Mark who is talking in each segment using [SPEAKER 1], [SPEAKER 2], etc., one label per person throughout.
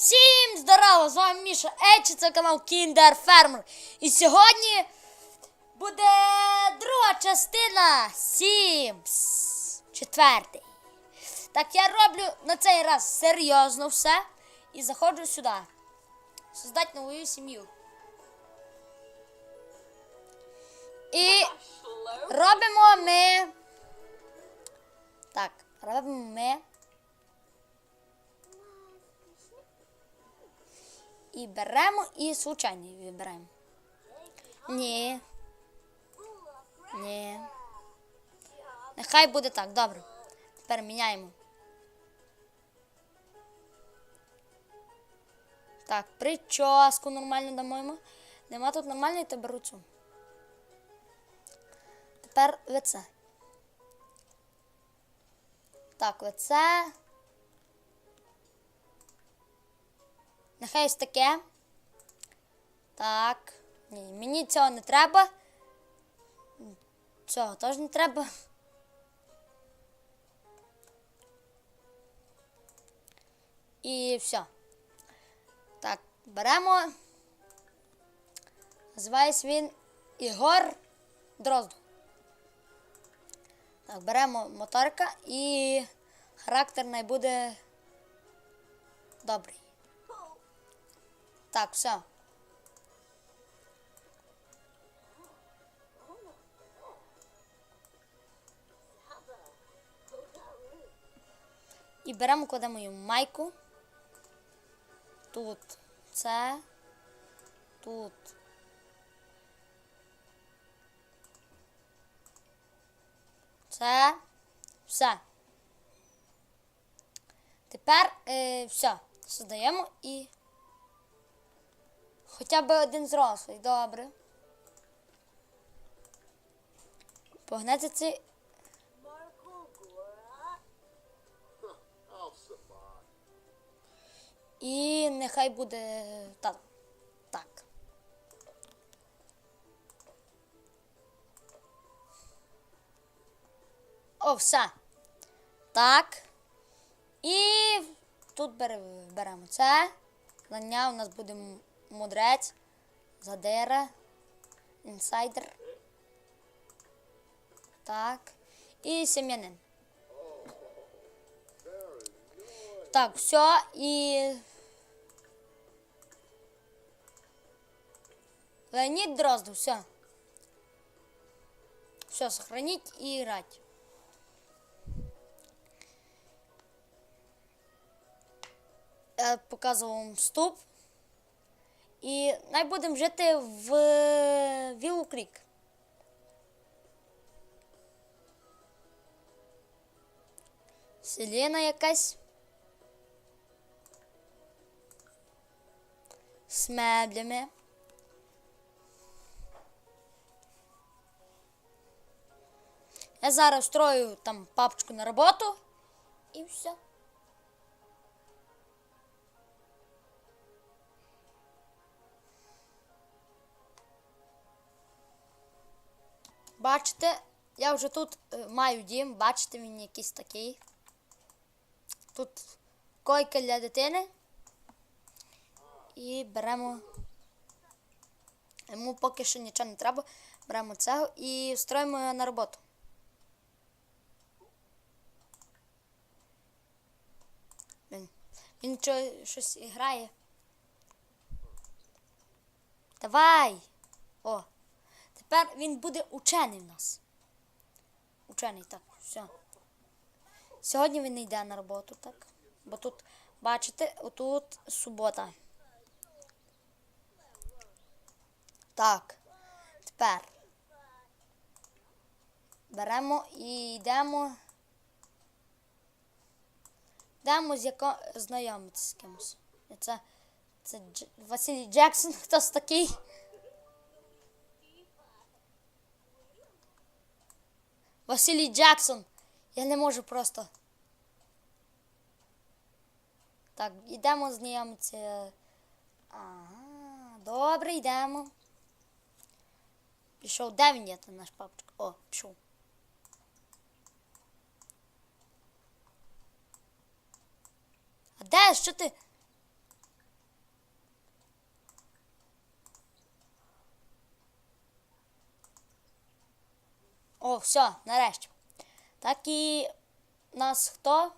[SPEAKER 1] Всім здорово! З вами Міша Ечі, це канал Kinder Farmer. І сьогодні буде друга частина Sims. Четвертий. Так я роблю на цей раз серйозно все. І заходжу сюди. Создати нову сім'ю. І робимо ми. Так, робимо ми. І беремо і случайний вибираємо. Ні. Ні. Нехай буде так, добре. Тепер міняємо. Так, прическу нормально дамо. Нема тут нормальної, то беру цю. Тепер лице. Так, лице. Нехай ось таке. Так. Ні, мені цього не треба. Цього теж не треба. І все. Так, беремо. Називається він Ігор Дрозд. Так, беремо моторка і характер най буде добрий. Так, все. І беремо, кладемо її майку. Тут це. Тут. Це. Все. Тепер е, все. Создаємо і. Хоча б один зрослий, добре. Погнати ці. І нехай буде так. Так. О, все. Так. І тут беремо це. Знання у нас буде мудрець, задира, інсайдер. Так. І сім'янин. Так, все, і. Леонид Дроздов, все. Все, сохранить и играть. Я показував вам вступ. І най будемо жити в Віллу Крік. Селена якась. З меблями. Я зараз строю там папочку на роботу і все. Бачите, я вже тут е, маю дім, бачите, він якийсь такий. Тут койка для дитини. І беремо. Йому поки що нічого не треба. Беремо цього і строїмо його на роботу. Він, він щось грає. Давай! О! Тепер він буде учений в нас. Учений, так, все. Сьогодні він не йде на роботу, так? Бо тут, бачите, отут субота. Так. Тепер. Беремо і йдемо. Йдемо з яко... знайомитися з кимось. Це, це Дж... Василій Джексон, хтось такий. Василій Джексон. Я не можу просто. Так, йдемо знайомитися. Ага, добре, йдемо. Пішов, де він є, там наш папочка? О, пішов. А де? Що ти? Все, нарешті. Так і нас хто?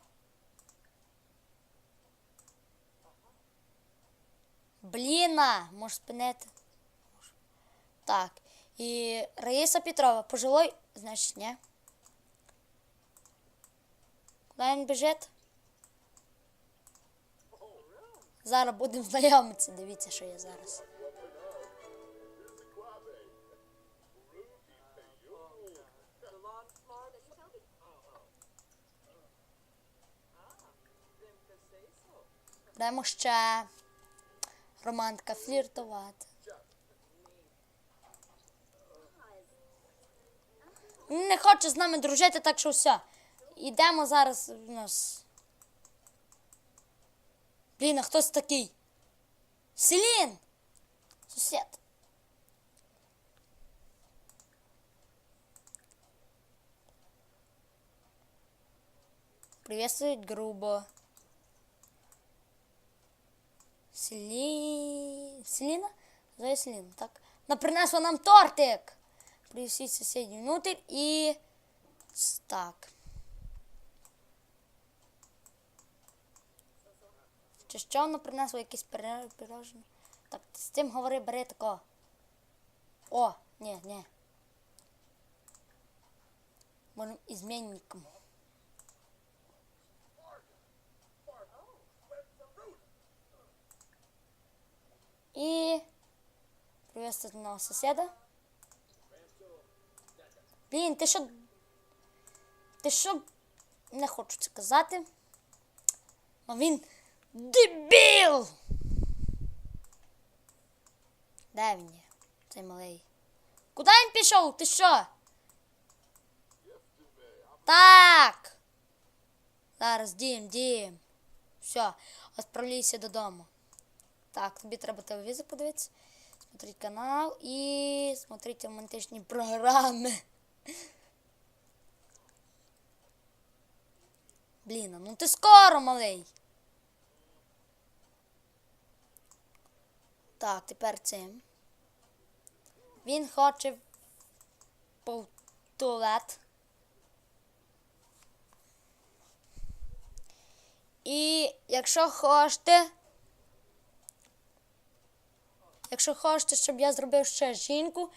[SPEAKER 1] Бліна, може спинити. Так. І Раїса Петрова, пожилой, значить, ні. Куди він біжить? Зараз будемо знайомитися. Дивіться, що є зараз. Будемо ще романтика фліртувати. Не хоче з нами дружити, так що все. Йдемо зараз у нас. Блін, а хтось такий? Селін! Сусід. Приветствует грубо. Селі... Селіна? Зоя так. Вона принесла нам тортик. Привезіть сусідів внутрь і... Так. Чи що вона принесла якісь пирожні? Так, з цим говори, бери тако. О, ні, ні. Можем ізменником. І приветствувати нового сусіда. Блін, ти що? Ти що? Не хочу це казати. А він дебіл! Де він є? Цей малий. Куди він пішов? Ти що? Так. Зараз дім, дім. Все, відправляйся додому. Так, тобі треба телевізор подивитися, смотреть канал і смотреть романтичні програми. Блін, ну ти скоро, малий. Так, тепер цим. Він хоче в туалет. І якщо хочете, якщо хочете, щоб я зробив ще жінку,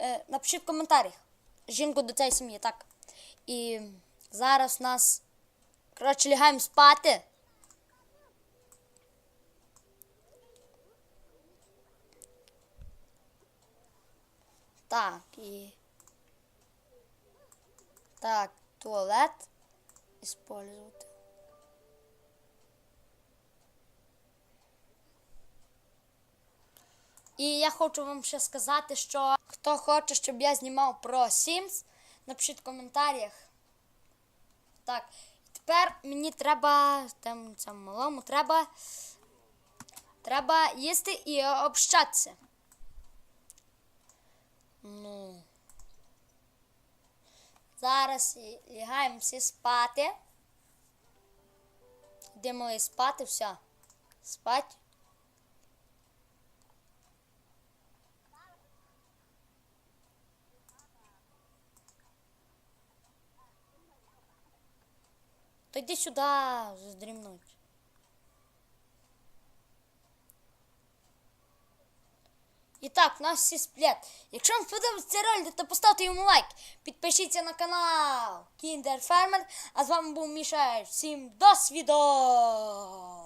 [SPEAKER 1] е, напишіть в коментарях. Жінку до цієї сім'ї, так. І зараз нас. Коротше, лягаємо спати. Так, і. Так, туалет. Использувати. І я хочу вам ще сказати, що хто хоче, щоб я знімав про Sims, напишіть в коментарях. Так, тепер мені треба, там цьому малому, треба, треба їсти і общатися. Ну. Зараз лягаємо всі спати. Йдемо спати, все. Спать. То йди сюди, здрімнуть. І так, нас всі сплять. Якщо вам сподобався цей ролик, то поставте йому лайк. Підпишіться на канал Kinder Farmer. А з вами був Міша. Всім до свідос!